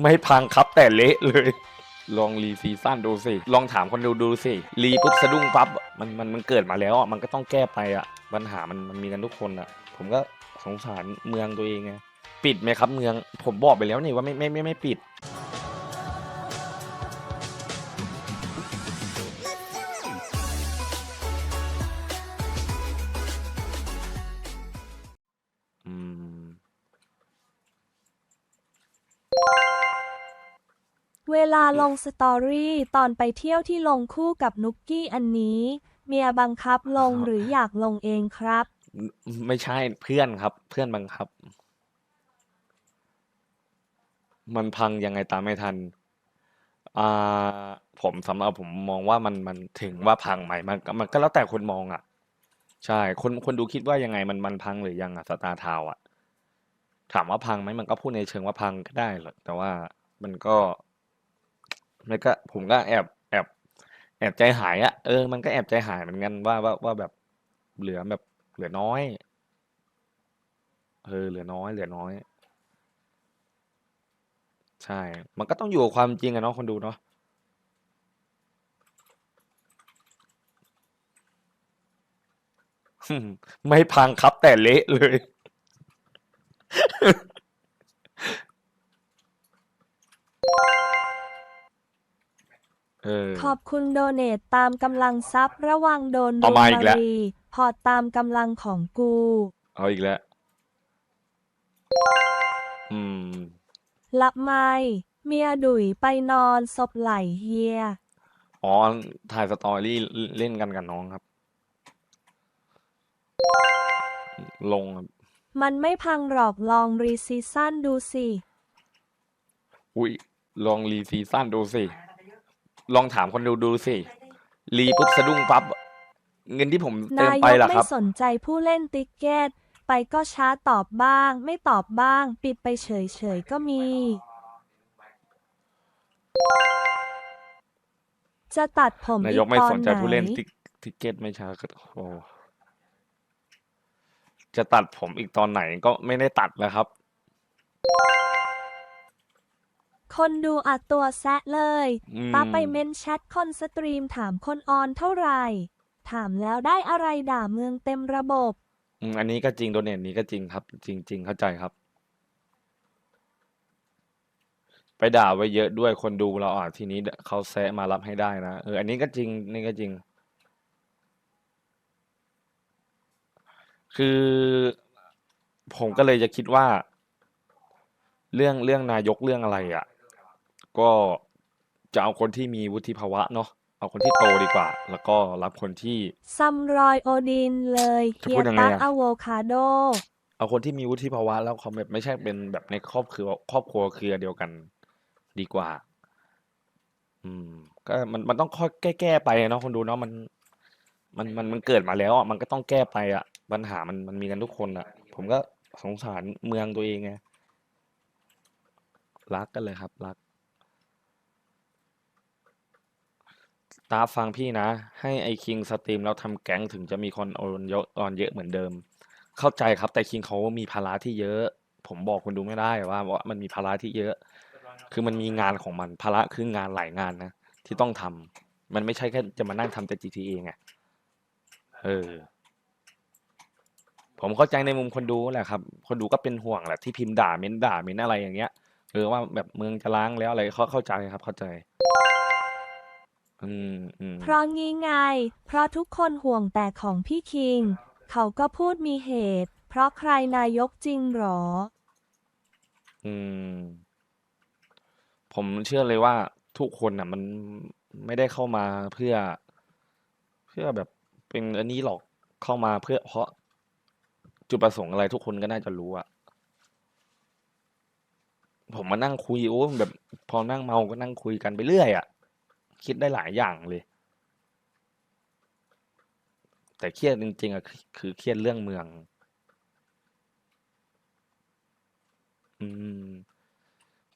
ไม่พังครับแต่เละเลย ลองรีซีซั่นดูสิ ลองถามคนดูดูสิ รีปุ๊บสะดุ้งปั๊บ มันมันมันเกิดมาแล้วอะ มันก็ต้องแก้ไปอะ ปัญหามันมันมีกันทุกคนอะ ผมก็สงสารเมืองตัวเองไง ปิดไหมครับเมือง ผมบอกไปแล้วนี่ว่าไม่ไม่ไม่ไม่ปิด เวลาลงสตอรี่ตอนไปเที่ยวที่ลงคู่กับนุกกี้อันนี้ เมียบังคับลงหรืออยากลงเองครับ ไม่ใช่เพื่อนครับ เพื่อนบังคับ มันพังยังไงตามไม่ทันอ่าผมสำหรับผมมองว่ามันมันถึงว่าพังไหมมันก็มันก็แล้วแต่คนมองอะ ใช่คนคนดูคิดว่ายังไงมันมันพังหรือยังอะสตาร์ทาวอะ ถามว่าพังไหมมันก็พูดในเชิงว่าพังก็ได้แหละแต่ว่ามันก็ มันก็ผมก็แอบแอบแอบใจหายอะเออมันก็แอบใจหายเหมือนกันว่าว่าว่าแบบเหลือแบบเหลือน้อย เออเหลือน้อย เหลือน้อย ใช่ มันก็ต้องอยู่กับความจริงอะเนาะคนดูเนาะไม่พังครับแต่เละเลย เออ ขอบคุณโดเนตตามกำลังทรัพย์ระวังโดนเอารุมมาอีกแล้ว รีพอร์ตตามกำลังของกู เอาอีกแล้ว อืม ลับไม่เมียดุยไปนอนศพไหลเฮีย อ๋อ ถ่ายสตอรี่เล่นกันกับน้องครับ ลงครับ มันไม่พังหรอกลองรีซีซั่นดูสิ อุ้ย ลองรีซีซั่นดูสิ ลองถามคนดูดูสิ รีปุ๊บสะดุ้งปั๊บ เงินที่ผมเติมนายไปกล่ะไม่ครับ สนใจผู้เล่นติ๊กเก็ต ไปก็ช้าตอบบ้าง ไม่ตอบบ้าง ปิดไปเฉยๆก็มี จะตัดผมนาอียกกไม่ตอสนนไหใจผู้เล่นนติ๊กติ๊กเก็ตไม่ช้าก็โอ้จะตัดผมอีกตอนไหนก็ไม่ได้ตัดแล้วครับ คนดูอัดตัวแซะเลยอืมตาไปเมนแชทคนสตรีมถามคนออนเท่าไหร่ ถามแล้วได้อะไรด่าเมืองเต็มระบบ อืมอันนี้ก็จริงโดเนทนี้ก็จริงครับ จริงๆเข้าใจครับ ไปด่าไว้เยอะด้วยคนดูเราอะทีนี้เขาแซะมารับให้ได้นะเอออันนี้ก็จริงนี่ก็จริง คือผมก็เลยจะคิดว่า เรื่องเรื่องนายกเรื่องอะไรอะ ก็จะเอาคนที่มีวุฒิภาวะเนาะเอาคนที่โตดีกว่า แล้วก็รับคนที่ ซัมรอยโอดินเลยจะเฮีพูยดยังไงตักอะ อะโวคาโด เอาคนที่มีวุฒิภาวะแล้วเขาแบบไม่ใช่เป็นแบบในครอบครัวครอบครัวเครือเดียวกันดีกว่า อืม ก็มันมันต้องค่อยแก้แก้ไปอะเนาะคนดูเนาะมัน มันมันมันเกิดมาแล้วอะมันก็ต้องแก้ไปอะปัญหามันมันมีกันทุกคนอะ ผมก็สงสารเมืองตัวเองไงรักกันเลยครับ รัก ตาฟังพี่นะ ให้ไอคิงสตรีมแล้วทำแก๊งถึงจะมีคนโอนเยอะออนเยอะเหมือนเดิม เข้าใจครับแต่คิงเขามีภาระที่เยอะ ผมบอกคนดูไม่ได้ว่าว่ามันมีภาระที่เยอะ คือมันมีงานของมันภาระคืองานหลายงานนะ ที่ต้องทำมันไม่ใช่แค่จะมานั่งทำแต่ GTA ไงเออ ผมเข้าใจในมุมคนดูแหละครับ คนดูก็เป็นห่วงแหละที่พิมพ์ด่าเม้นด่าเม้นอะไรอย่างเงี้ยเออว่าแบบเมืองจะล้างแล้วอะไรเขาเข้าใจครับเข้าใจ อืมอืมเพราะงี้ไง เพราะทุกคนห่วงแต่ของพี่คิง เขาก็พูดมีเหตุ เพราะใครนายกจริงหรอ อืม ผมเชื่อเลยว่าทุกคนน่ะ มันไม่ได้เข้ามาเพื่อ เพื่อแบบเป็นอันนี้หรอกเข้ามาเพื่อ เพราะจุดประสงค์อะไรทุกคนก็น่าจะรู้อะผมมานั่งคุยโอ้แบบ พอนั่งเมาก็นั่งคุยกันไปเรื่อยอะ คิดได้หลายอย่างเลย แต่เครียดจริงๆอะคือเครียดเรื่องเมือง อืม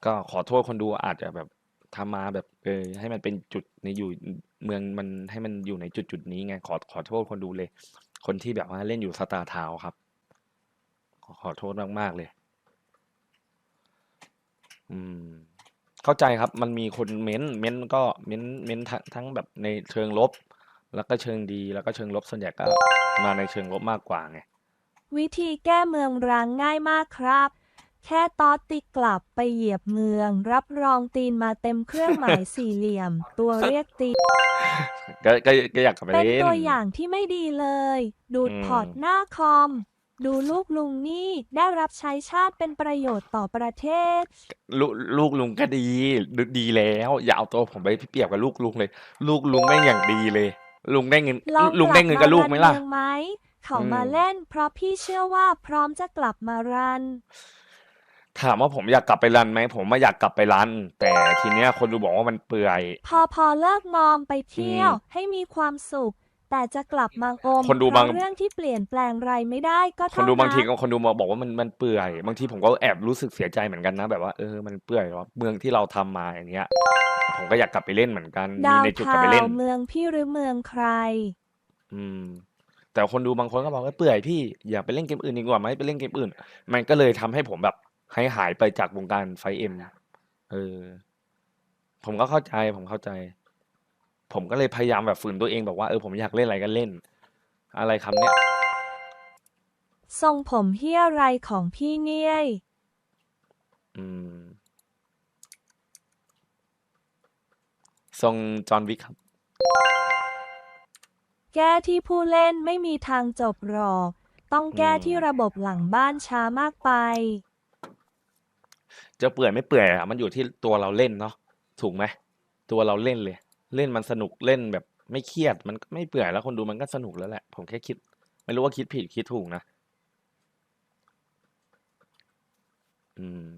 ก็ขอโทษคนดูอาจจะแบบทำมาแบบ เออ ให้มันเป็นจุดในอยู่เมืองมันให้มันอยู่ในจุดจุดนี้ไง ขอขอโทษคนดูเลย คนที่แบบว่าเล่นอยู่สตาร์ทาวครับ ขอขอโทษมาก ๆ เลย อืม เข้าใจครับมันมีคนเม้นต์เม้นต์ก็เม้นต์เม้นต์ทั้งทั้งแบบในเชิงลบ แล้วก็เชิงดีแล้วก็เชิงลบส่วนใหญ่ก็มาในเชิงลบมากกว่าไง วิธีแก้เมืองร้างง่ายมากครับ แค่ตอดติกลับไปเหยียบเมือง รับรองตีนมาเต็มเครื่องหมายสี่เหลี่ยม ตัวเรียกตีน ก็ก็ก็อยากกลับไปเป็นเล่น ตัวอย่างที่ไม่ดีเลย ดูดอืม พอร์ตหน้าคอม ดูลูกลุงนี่ได้รับใช้ชาติเป็นประโยชน์ต่อประเทศ ลูกลูกลุงก็ดีดดีแล้ว อย่าเอาตัวผมไปเปรียบกับลูกลุงเลย ลูกลุงแม่งอย่างดีเลย ลุงได้เงิน ลองลุงกได้ลับเงินมากับลูกรันไหมล่ะเมืองไหมเขามาอืมเล่น เพราะพี่เชื่อว่าพร้อมจะกลับมารัน ถามว่าผมอยากกลับไปรันไหมผมไม่อยากกลับไปรัน แต่ทีเนี้ยคนดูบอกว่ามันเปื่อย พอพอเลิกมอมไปเที่ยวอืมให้มีความสุข แต่จะกลับมาอมคนดูเพบางราะเรื่องที่เปลี่ยนแปลงไรไม่ได้ก็คนเท่าดูบางทีนั้นก็คนดูมาบอกว่ามันมันเปื่อย บางทีผมก็แอบรู้สึกเสียใจเหมือนกันนะ แบบว่าเออมันเปื่อยว่าเมืองที่เราทำมาอย่างเงี้ย ผมก็อยากกลับไปเล่นเหมือนกันมีดาวในจุดกเทาลับไปเล่นเมืองพี่หรือเมืองใคร อืม แต่คนดูบางคนก็บอกว่าเปื่อยพี่อย่าไปเล่นเกมอื่นดีกว่าไหมไปเล่นเกมอื่น มันก็เลยทำให้ผมแบบให้หายไปจากวงการไฟเอ็มเออ ผมก็เข้าใจผมเข้าใจ ผมก็เลยพยายามแบบฝืนตัวเองบอกว่าเออผมอยากเล่นอะไรก็เล่น อะไรคำเนี้ยทรงผมเฮียไรของพี่เนี่ยยอืมทรงจอห์นวิกครับ แก้ที่ผู้เล่นไม่มีทางจบหรอก ต้องแก้อืมที่ระบบหลังบ้านช้ามากไป จะเปื่อยไม่เปื่อยอะมันอยู่ที่ตัวเราเล่นเนาะถูกไหมตัวเราเล่นเลย เล่นมันสนุกเล่นแบบไม่เครียดมันก็ไม่เปื่อยแล้วคนดูมันก็สนุกแล้วแหละ ผมแค่คิด ไม่รู้ว่าคิดผิดคิดถูกนะ อืม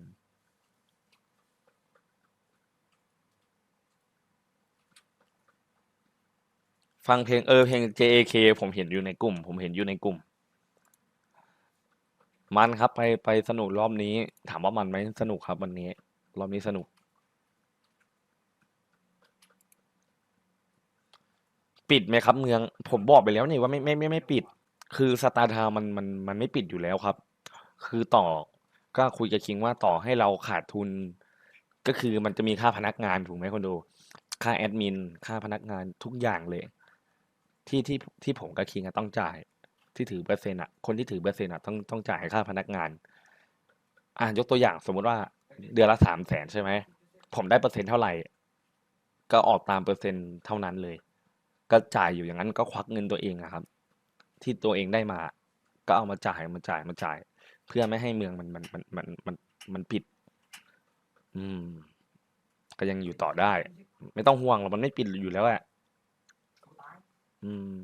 ฟังเพลงเออเพลง JAK ผมเห็นอยู่ในกลุ่ม ผมเห็นอยู่ในกลุ่ม มันครับไปไปสนุกรอบนี้ ถามว่ามันไหมสนุกครับ วันนี้ รอบนี้สนุก ปิดไหมครับเมือง ผมบอกไปแล้วนี่ว่าไม่ไม่ไม่ไม่ปิด คือสตาร์ทาวมันมันมันไม่ปิดอยู่แล้วครับ คือต่อก็คุยกับคิงว่าต่อให้เราขาดทุน ก็คือมันจะมีค่าพนักงานถูกไหมคนดู ค่าแอดมิน ค่าพนักงานทุกอย่างเลย ที่ที่ที่ผมกับคิงอะต้องจ่าย ที่ถือเปอร์เซ็นต์อะคนที่ถือเปอร์เซ็นต์อะต้องต้องจ่ายค่าพนักงาน อ่ายกตัวอย่างสมมุติว่าเดือนละสามแสนใช่ไหมผมได้เปอร์เซ็นต์เท่าไหร่ ก็ออกตามเปอร์เซ็นต์เท่านั้นเลย ก็จ่ายอยู่อย่างนั้นก็ควักเงินตัวเองอะครับ ที่ตัวเองได้มา ก็เอามาจ่ายมาจ่ายมาจ่าย เพื่อไม่ให้เมืองมันมันมันมันมันมันปิด อืม ก็ยังอยู่ต่อได้ ไม่ต้องห่วงหรอกมันไม่ปิดอยู่แล้วแหละอืม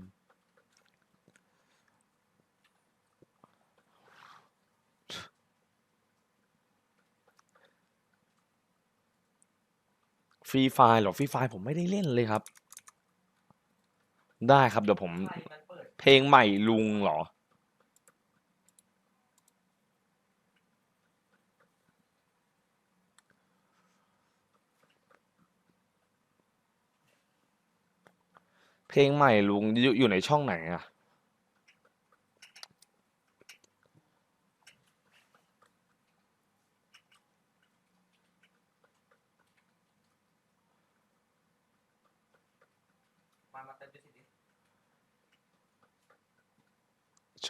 ฟรีไฟล์เหรอฟรีไฟล์ผมไม่ได้เล่นเลยครับ ได้ครับเดี๋ยวผม เพลงใหม่ลุงเหรอ เพลงใหม่ลุงอยู่อยู่ในช่องไหนอะ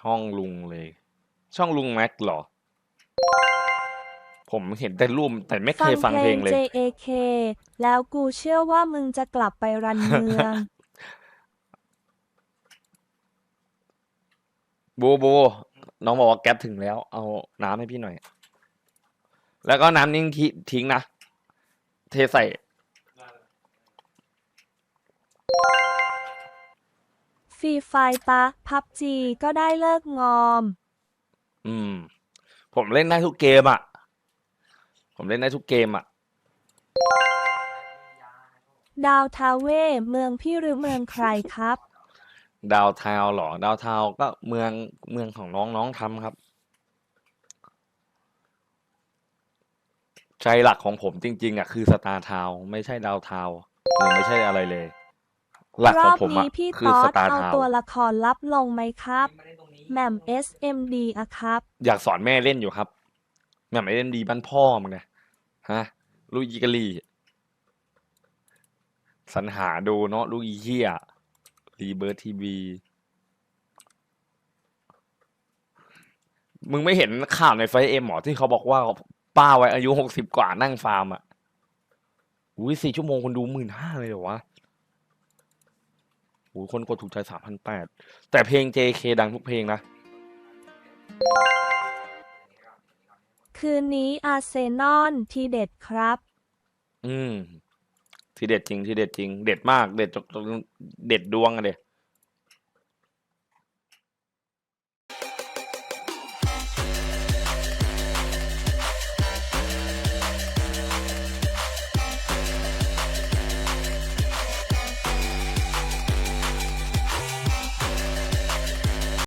ช่องลุงเลย ช่องลุงแม็กเหรอ ผมเห็นแต่รูปแต่ไม่เคฟังยฟังเพเพลลงงเลย JAK แล้วกูเชื่อว่ามึงจะกลับไปรันเมือง โบโบ น้องบอกว่าแก๊ปถึงแล้ว เอาน้ำให้พี่หน่อย แล้วก็น้ำนิ่งทิทิ้งนะ เทใส่ รีไฟปะพับจีก็ได้เลิกงอม อืม ผมเล่นได้ทุกเกมอะ ผมเล่นได้ทุกเกมอะ ดาวทาเวเมืองพี่หรือเมืองใครครับ ดาวทาวน์เหรอ ดาวทาวน์ก็เมืองเมืองของน้องน้องทำครับ ใจหลักของผมจริง ๆอะคือสตาร์ทาวน์ไม่ใช่ดาวทาวน์หรือไม่ใช่อะไรเลย หลักรขอองบผมนี้อะพี่คืตออสดตาร์เอาทาว ตัวน์ละครลับลงไหมครับแหม่ม SMD อะครับ อยากสอนแม่เล่นอยู่ครับแม่ไม่เล่นดีบ้านพ่อมึงนะฮะ ลูกอีกาลีสรรหาดูเนาะลูกอีเหี้ยรีเบิร์ทีวีมึงไม่เห็นข่าวในไฟเอ็มหมอที่เขาบอกว่า ป้าไว้อายุหกสิบกว่านั่งฟาร์มอะอุ้ยสี่ชั่วโมงคนดูหมื่นห้าเลยเหรอวะ โอ้ยคนกดถูกใจสามพันแปดแต่เพลง JK ดังทุกเพลงนะ คืนนี้อาร์เซนอลทีเด็ดครับ อืม ทีเด็ดจริง ทีเด็ดจริง เด็ดมาก เด็ดจนเด็ดดวงอะเด็